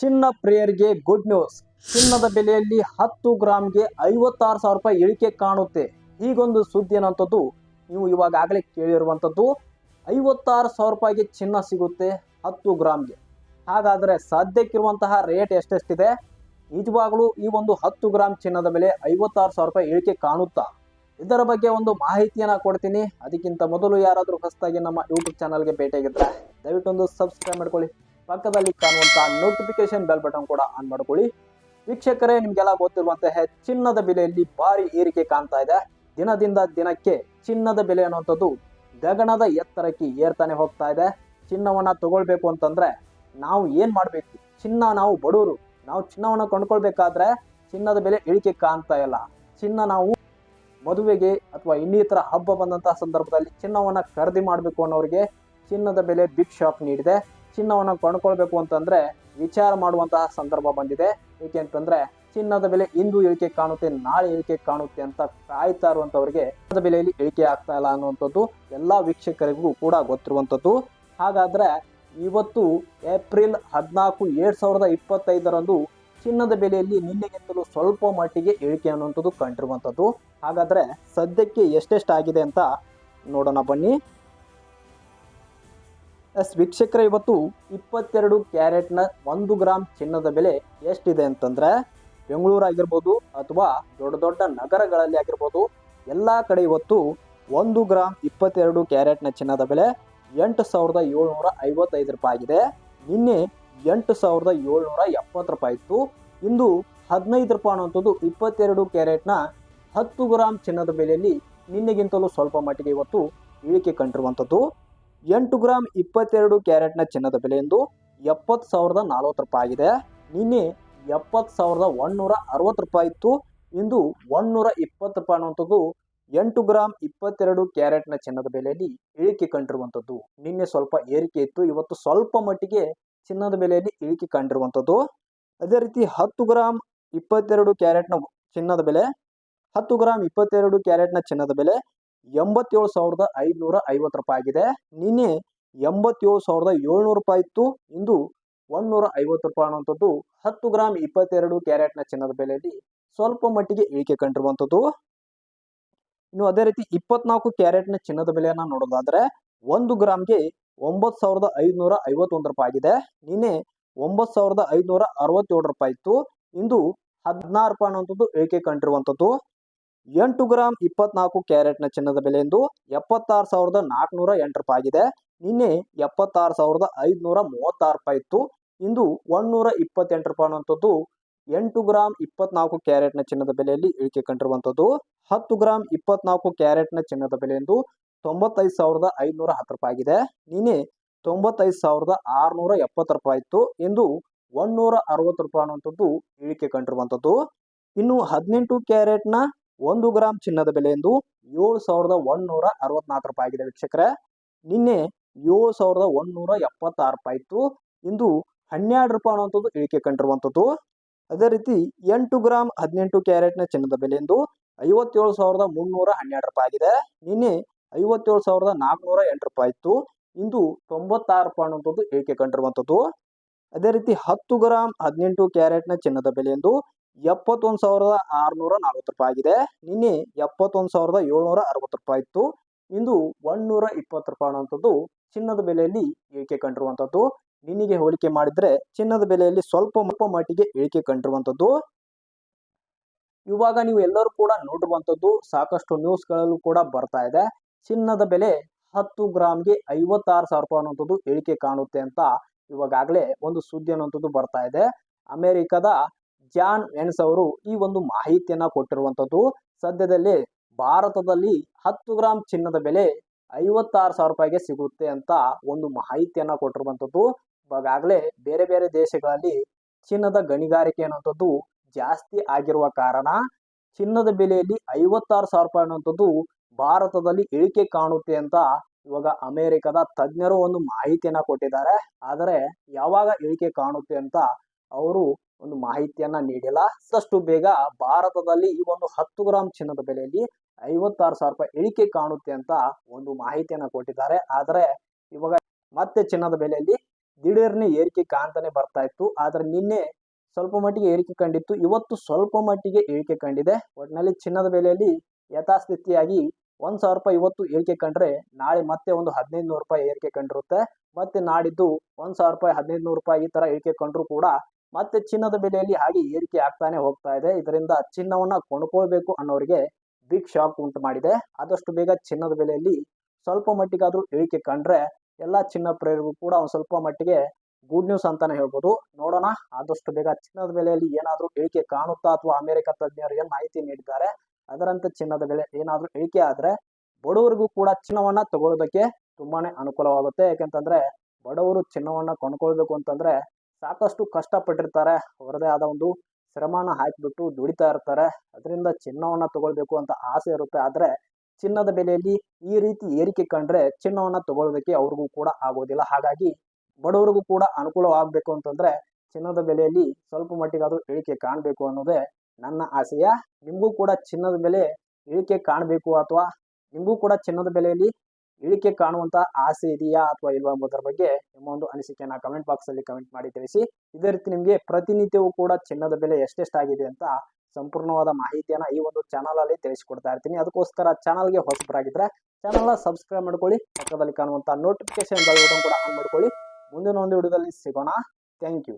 ಚಿನ್ನ ಪ್ರೇಯರ್ಗೆ good news ಚಿನ್ನದ ಬೆಲೆಯಲ್ಲಿ ಹತ್ತು ಗ್ರಾಮ್ಗೆ ಐವತ್ತಾರು ಸಾವಿರ ರೂಪಾಯಿ ಇಳಿಕೆ ಕಾಣುತ್ತೆ. ಹೀಗೊಂದು ಸುದ್ದಿ ಅನ್ನೋಂಥದ್ದು ನೀವು ಇವಾಗಲೇ ಕೇಳಿರುವಂಥದ್ದು ಐವತ್ತಾರು ಸಾವಿರ ರೂಪಾಯಿಗೆ ಚಿನ್ನ ಸಿಗುತ್ತೆ ಹತ್ತು ಗ್ರಾಮ್ಗೆ. ಹಾಗಾದರೆ ಸದ್ಯಕ್ಕಿರುವಂತಹ ರೇಟ್ ಎಷ್ಟೆಷ್ಟಿದೆ? ನಿಜವಾಗ್ಲೂ ಈ ಒಂದು ಹತ್ತು ಗ್ರಾಮ್ ಚಿನ್ನದ ಬೆಲೆ ಐವತ್ತಾರು ಸಾವಿರ ರೂಪಾಯಿ ಇಳಿಕೆ ಕಾಣುತ್ತಾ? ಇದರ ಬಗ್ಗೆ ಒಂದು ಮಾಹಿತಿಯನ್ನು ಕೊಡ್ತೀನಿ. ಅದಕ್ಕಿಂತ ಮೊದಲು ಯಾರಾದರೂ ಹೊಸದಾಗಿ ನಮ್ಮ ಯೂಟ್ಯೂಬ್ ಚಾನಲ್ಗೆ ದಯವಿಟ್ಟು ಒಂದು ಸಬ್ಸ್ಕ್ರೈಬ್ ಮಾಡ್ಕೊಳ್ಳಿ. ಪಕ್ಕದಲ್ಲಿ ಕಾಣುವಂತ ನೋಟಿಫಿಕೇಶನ್ ಬೆಲ್ ಬಟನ್ ಕೂಡ ಆನ್ ಮಾಡ್ಕೊಳ್ಳಿ. ವೀಕ್ಷಕರೇ, ನಿಮ್ಗೆಲ್ಲ ಗೊತ್ತಿರುವಂತಹ ಚಿನ್ನದ ಬೆಲೆಯಲ್ಲಿ ಭಾರಿ ಏರಿಕೆ ಕಾಣ್ತಾ ಇದೆ. ದಿನದಿಂದ ದಿನಕ್ಕೆ ಚಿನ್ನದ ಬೆಲೆ ಅನ್ನುವಂಥದ್ದು ಗಗನದ ಎತ್ತರಕ್ಕೆ ಏರ್ತಾನೆ ಹೋಗ್ತಾ ಇದೆ. ಚಿನ್ನವನ್ನ ತಗೊಳ್ಬೇಕು ಅಂತಂದ್ರೆ ನಾವು ಏನ್ ಮಾಡ್ಬೇಕು? ಚಿನ್ನ ನಾವು ಬಡವರು ನಾವು ಚಿನ್ನವನ್ನ ಕೊಂಡ್ಕೊಳ್ಬೇಕಾದ್ರೆ ಚಿನ್ನದ ಬೆಲೆ ಇಳಿಕೆ ಕಾಣ್ತಾ ಇಲ್ಲ. ಚಿನ್ನ ನಾವು ಮದುವೆಗೆ ಅಥವಾ ಇನ್ನಿತರ ಹಬ್ಬ ಬಂದಂತಹ ಸಂದರ್ಭದಲ್ಲಿ ಚಿನ್ನವನ್ನ ಖರೀದಿ ಮಾಡಬೇಕು ಅನ್ನೋರಿಗೆ ಚಿನ್ನದ ಬೆಲೆ ಬಿಗ್ ಶಾಕ್ ನೀಡಿದೆ. ಚಿನ್ನವನ್ನ ಕೊಂಡ್ಕೊಳ್ಬೇಕು ಅಂತಂದ್ರೆ ವಿಚಾರ ಮಾಡುವಂತಹ ಸಂದರ್ಭ ಬಂದಿದೆ. ಏಕೆಂತಂದ್ರೆ ಚಿನ್ನದ ಬೆಲೆ ಇಂದು ಇಳಿಕೆ ಕಾಣುತ್ತೆ, ನಾಳೆ ಇಳಿಕೆ ಕಾಣುತ್ತೆ ಅಂತ ಕಾಯ್ತಾ ಇರುವಂತವರಿಗೆ ಚಿನ್ನದ ಬೆಲೆಯಲ್ಲಿ ಇಳಿಕೆ ಆಗ್ತಾ ಇಲ್ಲ ಅನ್ನುವಂಥದ್ದು ಎಲ್ಲಾ ವೀಕ್ಷಕರಿಗೂ ಕೂಡ ಗೊತ್ತಿರುವಂಥದ್ದು. ಹಾಗಾದ್ರೆ ಇವತ್ತು ಏಪ್ರಿಲ್ ಹದಿನಾಲ್ಕು ಎರಡ್ ಸಾವಿರದ ಇಪ್ಪತ್ತೈದರಂದು ಚಿನ್ನದ ಬೆಲೆಯಲ್ಲಿ ನಿನ್ನೆಗಿಂತಲೂ ಸ್ವಲ್ಪ ಮಟ್ಟಿಗೆ ಇಳಿಕೆ ಅನ್ನುವಂಥದ್ದು ಕಂಡಿರುವಂಥದ್ದು. ಹಾಗಾದ್ರೆ ಸದ್ಯಕ್ಕೆ ಎಷ್ಟೆಷ್ಟಾಗಿದೆ ಅಂತ ನೋಡೋಣ ಬನ್ನಿ. ಎಸ್ ವೀಕ್ಷಕರ, ಇವತ್ತು ಇಪ್ಪತ್ತೆರಡು ಕ್ಯಾರೆಟ್ನ ಒಂದು ಗ್ರಾಮ್ ಚಿನ್ನದ ಬೆಲೆ ಎಷ್ಟಿದೆ ಅಂತಂದ್ರೆ ಬೆಂಗಳೂರು ಆಗಿರ್ಬೋದು ಅಥವಾ ದೊಡ್ಡ ದೊಡ್ಡ ನಗರಗಳಲ್ಲಿ ಆಗಿರ್ಬೋದು, ಎಲ್ಲ ಕಡೆ ಇವತ್ತು ಒಂದು ಗ್ರಾಮ್ ಇಪ್ಪತ್ತೆರಡು ಕ್ಯಾರೆಟ್ನ ಚಿನ್ನದ ಬೆಲೆ ಎಂಟು ಸಾವಿರದ ಏಳ್ನೂರ ಐವತ್ತೈದು ರೂಪಾಯಿ ಆಗಿದೆ. ನಿನ್ನೆ ಎಂಟು ಸಾವಿರದ ಏಳ್ನೂರ ಎಪ್ಪತ್ತು ರೂಪಾಯಿ ಇತ್ತು. ಇಂದು ಹದಿನೈದು ರೂಪಾಯಿ ಅನ್ನುವಂಥದ್ದು ಇಪ್ಪತ್ತೆರಡು ಕ್ಯಾರೆಟ್ನ ಹತ್ತು ಗ್ರಾಮ್ ಚಿನ್ನದ ಬೆಲೆಯಲ್ಲಿ ನಿನ್ನೆಗಿಂತಲೂ ಸ್ವಲ್ಪ ಮಟ್ಟಿಗೆ ಇವತ್ತು ಇಳಿಕೆ ಕಂಡಿರುವಂಥದ್ದು. ಎಂಟು ಗ್ರಾಮ್ ಇಪ್ಪತ್ತೆರಡು ಕ್ಯಾರೆಟ್ನ ಚಿನ್ನದ ಬೆಲೆ ಎಂದು ಎಪ್ಪತ್ತು ಸಾವಿರದ ನಲ್ವತ್ತು ರೂಪಾಯಿ ಆಗಿದೆ. ನಿನ್ನೆ ಎಪ್ಪತ್ತು ಸಾವಿರದ ಒಂದೂರ ಅರವತ್ತು ರೂಪಾಯಿ ಇತ್ತು. ಇಂದು ಒಂದೂರ ಇಪ್ಪತ್ತು ರೂಪಾಯಿ ಅನ್ನುವಂಥದ್ದು ಎಂಟು ಗ್ರಾಮ್ ಇಪ್ಪತ್ತೆರಡು ಕ್ಯಾರೆಟ್ನ ಚಿನ್ನದ ಬೆಲೆಯಲ್ಲಿ ಇಳಿಕೆ ಕಂಡಿರುವಂಥದ್ದು. ನಿನ್ನೆ ಸ್ವಲ್ಪ ಏರಿಕೆ ಇತ್ತು. ಇವತ್ತು ಸ್ವಲ್ಪ ಮಟ್ಟಿಗೆ ಚಿನ್ನದ ಬೆಲೆಯಲ್ಲಿ ಇಳಿಕೆ ಕಂಡಿರುವಂಥದ್ದು. ಅದೇ ರೀತಿ ಹತ್ತು ಗ್ರಾಮ್ ಇಪ್ಪತ್ತೆರಡು ಕ್ಯಾರೆಟ್ನ ಚಿನ್ನದ ಬೆಲೆ, ಹತ್ತು ಗ್ರಾಮ್ ಇಪ್ಪತ್ತೆರಡು ಕ್ಯಾರೆಟ್ನ ಚಿನ್ನದ ಬೆಲೆ ಎಂಬತ್ತೇಳು ಸಾವಿರದ ಐದುನೂರ ಐವತ್ತು ರೂಪಾಯಿ ಆಗಿದೆ. ನಿನ್ನೆ ಎಂಬತ್ತೇಳು ಸಾವಿರದ ಏಳ್ನೂರು ರೂಪಾಯಿ ಇತ್ತು. ಇಂದು ಒಂದೂರ ಐವತ್ತು ರೂಪಾಯಿ ಅನ್ನುವಂಥದ್ದು. ಹತ್ತು ಗ್ರಾಮ್ ಇಪ್ಪತ್ತೆರಡು ಕ್ಯಾರೆಟ್ನ ಚಿನ್ನದ ಬೆಲೆಯಲ್ಲಿ ಸ್ವಲ್ಪ ಮಟ್ಟಿಗೆ ಇಳಿಕೆ ಕಂಡಿರುವಂಥದ್ದು. ಇನ್ನು ಅದೇ ರೀತಿ ಇಪ್ಪತ್ನಾಲ್ಕು ಕ್ಯಾರೆಟ್ನ ಚಿನ್ನದ ಬೆಲೆಯನ್ನು ನೋಡೋದಾದ್ರೆ ಒಂದು ಗ್ರಾಮ್ಗೆ ಒಂಬತ್ತು ಸಾವಿರದ ಐದುನೂರ ಐವತ್ತೊಂದು ರೂಪಾಯಿ ಆಗಿದೆ. ನಿನ್ನೆ ಒಂಬತ್ತು ಸಾವಿರದ ಐದುನೂರ ಅರವತ್ತೇಳು ರೂಪಾಯಿ ಇತ್ತು. ಇಂದು ಹದಿನಾರು ರೂಪಾಯಿ ಅನ್ನುವಂಥದ್ದು ಏಕೆ ಕಂಡಿರುವಂಥದ್ದು. ಎಂಟು ಗ್ರಾಮ್ ಇಪ್ಪತ್ನಾಲ್ಕು ಕ್ಯಾರೆಟ್ನ ಚಿನ್ನದ ಬೆಲೆ ಎಂದು ಎಪ್ಪತ್ತಾರು ಸಾವಿರದ ನಾಲ್ಕುನೂರ ಎಂಟು ರೂಪಾಯಿ ಆಗಿದೆ. ನಿನ್ನೆ ಎಪ್ಪತ್ತಾರು ಸಾವಿರದ ಐದುನೂರ ಮೂವತ್ತಾರು ರೂಪಾಯಿ ಇತ್ತು. ಇಂದು ಒಂದೂರ ಇಪ್ಪತ್ತೆಂಟು ರೂಪಾಯಿ ಅನ್ನುವಂಥದ್ದು ಎಂಟು ಗ್ರಾಮ್ ಇಪ್ಪತ್ನಾಲ್ಕು ಕ್ಯಾರೆಟ್ನ ಚಿನ್ನದ ಬೆಲೆಯಲ್ಲಿ ಇಳಿಕೆ ಕಂಡಿರುವಂಥದ್ದು. ಹತ್ತು ಗ್ರಾಮ್ ಇಪ್ಪತ್ನಾಲ್ಕು ಕ್ಯಾರೆಟ್ನ ಚಿನ್ನದ ಬೆಲೆ ಎಂದು ತೊಂಬತ್ತೈದು ಸಾವಿರದ ಐದುನೂರ ಹತ್ತು ರೂಪಾಯಿ ಆಗಿದೆ. ನಿನ್ನೆ ತೊಂಬತ್ತೈದು ಸಾವಿರದ ಆರುನೂರ ಎಪ್ಪತ್ತು ರೂಪಾಯಿ ಇತ್ತು. ಇಂದು ಒಂದೂರ ಅರವತ್ತು ರೂಪಾಯಿ ಅನ್ನುವಂಥದ್ದು ಇಳಿಕೆ ಕಂಡಿರುವಂಥದ್ದು. ಇನ್ನು ಹದಿನೆಂಟು ಕ್ಯಾರೆಟ್ನ ಒಂದು ಗ್ರಾಮ್ ಚಿನ್ನದ ಬೆಲೆ ಎಂದು ಏಳು ಸಾವಿರದ ಒಂದೂರ ಅರವತ್ನಾಲ್ಕು ರೂಪಾಯಿ ಆಗಿದೆ ವೀಕ್ಷಕರೇ. ನಿನ್ನೆ ಏಳು ಸಾವಿರದ ಒಂದೂರ ಎಪ್ಪತ್ತಾರು ರೂಪಾಯಿ ಇತ್ತು. ಇಂದು ಹನ್ನೆರಡು ರೂಪಾಯಿ ಅನ್ನುವಂಥದ್ದು ಇಳಿಕೆ ಕಂಡಿರುವಂಥದ್ದು. ಅದೇ ರೀತಿ ಎಂಟು ಗ್ರಾಮ್ ಹದಿನೆಂಟು ಕ್ಯಾರೆಟ್ನ ಚಿನ್ನದ ಬೆಲೆ ಎಂದು ಐವತ್ತೇಳು ಸಾವಿರದ ಮುನ್ನೂರ ಹನ್ನೆರಡು ರೂಪಾಯಿ ಆಗಿದೆ. ನಿನ್ನೆ ಐವತ್ತೇಳು ಸಾವಿರದ ನಾಲ್ಕುನೂರ ಎಂಟು ರೂಪಾಯಿ ಇತ್ತು. ಇಂದು ತೊಂಬತ್ತಾರು ರೂಪಾಯಿ ಅನ್ನುವಂಥದ್ದು ಇಳಿಕೆ ಕಂಡಿರುವಂಥದ್ದು. ಅದೇ ರೀತಿ ಹತ್ತು ಗ್ರಾಮ್ ಹದಿನೆಂಟು ಕ್ಯಾರೆಟ್ನ ಚಿನ್ನದ ಬೆಲೆ ಎಂದು ಎಪ್ಪತ್ತೊಂದು ಸಾವಿರದ ಆರುನೂರ ನಲವತ್ತು ರೂಪಾಯಿ ಆಗಿದೆ. ನಿನ್ನೆ ಎಪ್ಪತ್ತೊಂದು ಸಾವಿರದ ಏಳ್ನೂರ ಅರವತ್ತು ರೂಪಾಯಿ ಇತ್ತು. ಇಂದು ಒಂದೂರ ಇಪ್ಪತ್ತು ರೂಪಾಯಿ ಅನ್ನುವಂಥದ್ದು ಚಿನ್ನದ ಬೆಲೆಯಲ್ಲಿ ಇಳಿಕೆ ಕಂಡಿರುವಂಥದ್ದು. ನಿನ್ನೆಗೆ ಹೋಲಿಕೆ ಮಾಡಿದ್ರೆ ಚಿನ್ನದ ಬೆಲೆಯಲ್ಲಿ ಸ್ವಲ್ಪ ಮುಪ್ಪ ಮಟ್ಟಿಗೆ ಇಳಿಕೆ ಕಂಡಿರುವಂಥದ್ದು. ಇವಾಗ ನೀವು ಎಲ್ಲರೂ ಕೂಡ ನೋಡಿರುವಂಥದ್ದು ಸಾಕಷ್ಟು ನ್ಯೂಸ್ಗಳಲ್ಲೂ ಕೂಡ ಬರ್ತಾ ಇದೆ. ಚಿನ್ನದ ಬೆಲೆ ಹತ್ತು ಗ್ರಾಮ್ಗೆ ಐವತ್ತಾರು ಸಾವಿರ ರೂಪಾಯಿ ಅನ್ನುವಂಥದ್ದು ಇಳಿಕೆ ಕಾಣುತ್ತೆ ಅಂತ ಇವಾಗಾಗಲೇ ಒಂದು ಸುದ್ದಿ ಅನ್ನುವಂಥದ್ದು ಬರ್ತಾ ಇದೆ. ಅಮೆರಿಕದ ಜಾನ್ ವೆನ್ಸ್ ಅವರು ಈ ಒಂದು ಮಾಹಿತಿಯನ್ನ ಕೊಟ್ಟಿರುವಂಥದ್ದು, ಸದ್ಯದಲ್ಲಿ ಭಾರತದಲ್ಲಿ ಹತ್ತು ಗ್ರಾಮ್ ಚಿನ್ನದ ಬೆಲೆ ಐವತ್ತಾರು ಸಾವಿರ ರೂಪಾಯಿಗೆ ಸಿಗುತ್ತೆ ಅಂತ ಒಂದು ಮಾಹಿತಿಯನ್ನ ಕೊಟ್ಟಿರುವಂಥದ್ದು. ಇವಾಗಲೇ ಬೇರೆ ಬೇರೆ ದೇಶಗಳಲ್ಲಿ ಚಿನ್ನದ ಗಣಿಗಾರಿಕೆ ಅನ್ನುವಂಥದ್ದು ಜಾಸ್ತಿ ಆಗಿರುವ ಕಾರಣ ಚಿನ್ನದ ಬೆಲೆಯಲ್ಲಿ ಐವತ್ತಾರು ಸಾವಿರ ರೂಪಾಯಿ ಅನ್ನುವಂಥದ್ದು ಭಾರತದಲ್ಲಿ ಇಳಿಕೆ ಕಾಣುತ್ತೆ ಅಂತ ಇವಾಗ ಅಮೆರಿಕದ ತಜ್ಞರು ಒಂದು ಮಾಹಿತಿಯನ್ನ ಕೊಟ್ಟಿದ್ದಾರೆ. ಆದರೆ ಯಾವಾಗ ಇಳಿಕೆ ಕಾಣುತ್ತೆ ಅಂತ ಅವರು ಒಂದು ಮಾಹಿತಿಯನ್ನ ನೀಡಿಲ್ಲ. ಆದಷ್ಟು ಬೇಗ ಭಾರತದಲ್ಲಿ ಈ ಒಂದು ಹತ್ತು ಗ್ರಾಮ್ ಚಿನ್ನದ ಬೆಲೆಯಲ್ಲಿ ಐವತ್ತಾರು ಸಾವಿರ ರೂಪಾಯಿ ಇಳಿಕೆ ಕಾಣುತ್ತೆ ಅಂತ ಒಂದು ಮಾಹಿತಿಯನ್ನ ಕೊಟ್ಟಿದ್ದಾರೆ. ಆದರೆ ಇವಾಗ ಮತ್ತೆ ಚಿನ್ನದ ಬೆಲೆಯಲ್ಲಿ ದಿಢೀರ್ನೆ ಏರಿಕೆ ಕಾಣ್ತಾನೆ ಬರ್ತಾ ಇತ್ತು. ಆದ್ರೆ ನಿನ್ನೆ ಸ್ವಲ್ಪ ಮಟ್ಟಿಗೆ ಏರಿಕೆ ಕಂಡಿತ್ತು. ಇವತ್ತು ಸ್ವಲ್ಪ ಮಟ್ಟಿಗೆ ಇಳಿಕೆ ಕಂಡಿದೆ. ಒಟ್ಟಿನಲ್ಲಿ ಚಿನ್ನದ ಬೆಲೆಯಲ್ಲಿ ಯಥಾಸ್ಥಿತಿಯಾಗಿ ಒಂದ್ ಸಾವಿರ ರೂಪಾಯಿ ಇವತ್ತು ಏರಿಕೆ ಕಂಡ್ರೆ ನಾಳೆ ಮತ್ತೆ ಒಂದು ಹದಿನೈದು ನೂರು ರೂಪಾಯಿ ಏರಿಕೆ ಕಂಡಿರುತ್ತೆ. ಮತ್ತೆ ನಾಡಿದ್ದು ಒಂದ್ ಸಾವಿರ ರೂಪಾಯಿ, ಹದಿನೈದು ನೂರು ರೂಪಾಯಿ ಈ ತರ ಏರಿಕೆ ಕಂಡ್ರು ಕೂಡ ಮತ್ತೆ ಚಿನ್ನದ ಬೆಲೆಯಲ್ಲಿ ಹಾಗೆ ಏರಿಕೆ ಆಗ್ತಾನೆ ಹೋಗ್ತಾ ಇದೆ. ಇದರಿಂದ ಚಿನ್ನವನ್ನ ಕೊಂಡ್ಕೊಳ್ಬೇಕು ಅನ್ನೋರಿಗೆ ಬಿಗ್ ಶಾಕ್ ಉಂಟು ಮಾಡಿದೆ. ಆದಷ್ಟು ಬೇಗ ಚಿನ್ನದ ಬೆಲೆಯಲ್ಲಿ ಸ್ವಲ್ಪ ಮಟ್ಟಿಗಾದ್ರೂ ಇಳಿಕೆ ಕಂಡ್ರೆ ಎಲ್ಲಾ ಚಿನ್ನ ಪ್ರೇರಿಗೂ ಕೂಡ ಒಂದ್ ಸ್ವಲ್ಪ ಮಟ್ಟಿಗೆ ಗುಡ್ ನ್ಯೂಸ್ ಅಂತಾನೆ ಹೇಳ್ಬೋದು. ನೋಡೋಣ. ಆದಷ್ಟು ಬೇಗ ಚಿನ್ನದ ಬೆಲೆಯಲ್ಲಿ ಏನಾದ್ರೂ ಇಳಿಕೆ ಕಾಣುತ್ತಾ ಅಥವಾ ಅಮೆರಿಕ ತಜ್ಞರು ಏನು ಮಾಹಿತಿ ನೀಡಿದ್ದಾರೆ. ಅದರಂತೆ ಚಿನ್ನದ ಬೆಲೆ ಏನಾದ್ರೂ ಇಳಿಕೆ ಆದ್ರೆ ಬಡವರಿಗೂ ಕೂಡ ಚಿನ್ನವನ್ನ ತಗೊಳ್ಳೋದಕ್ಕೆ ತುಂಬಾನೇ ಅನುಕೂಲವಾಗುತ್ತೆ. ಯಾಕೆಂತಂದ್ರೆ ಬಡವರು ಚಿನ್ನವನ್ನ ಕೊಂಡ್ಕೊಳ್ಬೇಕು ಅಂತಂದ್ರೆ ಸಾಕಷ್ಟು ಕಷ್ಟಪಟ್ಟಿರ್ತಾರೆ. ಅವರದೇ ಆದ ಒಂದು ಶ್ರಮನ ಹಾಕಿಬಿಟ್ಟು ದುಡಿತಾ ಇರ್ತಾರೆ. ಅದರಿಂದ ಚಿನ್ನವನ್ನ ತಗೊಳ್ಬೇಕು ಅಂತ ಆಸೆ ಇರುತ್ತೆ. ಆದ್ರೆ ಚಿನ್ನದ ಬೆಲೆಯಲ್ಲಿ ಈ ರೀತಿ ಏರಿಕೆ ಕಂಡ್ರೆ ಚಿನ್ನವನ್ನ ತಗೊಳ್ಳೋದಕ್ಕೆ ಅವ್ರಿಗೂ ಕೂಡ ಆಗೋದಿಲ್ಲ. ಹಾಗಾಗಿ ಬಡವರಿಗೂ ಕೂಡ ಅನುಕೂಲವಾಗಬೇಕು ಅಂತಂದ್ರೆ ಚಿನ್ನದ ಬೆಲೆಯಲ್ಲಿ ಸ್ವಲ್ಪ ಮಟ್ಟಿಗಾದರೂ ಇಳಿಕೆ ಕಾಣಬೇಕು ಅನ್ನೋದೇ ನನ್ನ ಆಸೆಯ. ನಿಮಗೂ ಕೂಡ ಚಿನ್ನದ ಬೆಲೆ ಇಳಿಕೆ ಕಾಣಬೇಕು ಅಥವಾ ನಿಮಗೂ ಕೂಡ ಚಿನ್ನದ ಬೆಲೆಯಲ್ಲಿ ಇಳಿಕೆ ಕಾಣುವಂತ ಆಸೆ ಇದೆಯಾ ಅಥವಾ ಇಲ್ವಾ ಎಂಬುದರ ಬಗ್ಗೆ ನಿಮ್ಮ ಒಂದು ಅನಿಸಿಕೆಯನ್ನ ಕಮೆಂಟ್ ಬಾಕ್ಸ್ ಅಲ್ಲಿ ಕಮೆಂಟ್ ಮಾಡಿ ತಿಳಿಸಿ. ಇದೇ ರೀತಿ ನಿಮಗೆ ಪ್ರತಿನಿತ್ಯವೂ ಕೂಡ ಚಿನ್ನದ ಬೆಲೆ ಎಷ್ಟೆಷ್ಟಾಗಿದೆ ಅಂತ ಸಂಪೂರ್ಣವಾದ ಮಾಹಿತಿಯನ್ನ ಈ ಒಂದು ಚಾನಲ್ ಅಲ್ಲಿ ತಿಳಿಸಿಕೊಡ್ತಾ ಇರ್ತೀನಿ. ಅದಕ್ಕೋಸ್ಕರ ಚಾನಲ್ಗೆ ಹೊಸಬರಾಗಿದ್ರೆ ಚಾನಲ್ನ ಸಬ್ಸ್ಕ್ರೈಬ್ ಮಾಡ್ಕೊಳ್ಳಿ. ಪಕ್ಕದಲ್ಲಿ ಕಾಣುವಂತ ನೋಟಿಫಿಕೇಶನ್ ಕೂಡ ಆನ್ ಮಾಡ್ಕೊಳ್ಳಿ. ಮುಂದಿನ ಒಂದು ವಿಡಿಯೋದಲ್ಲಿ ಸಿಗೋಣ. Thank you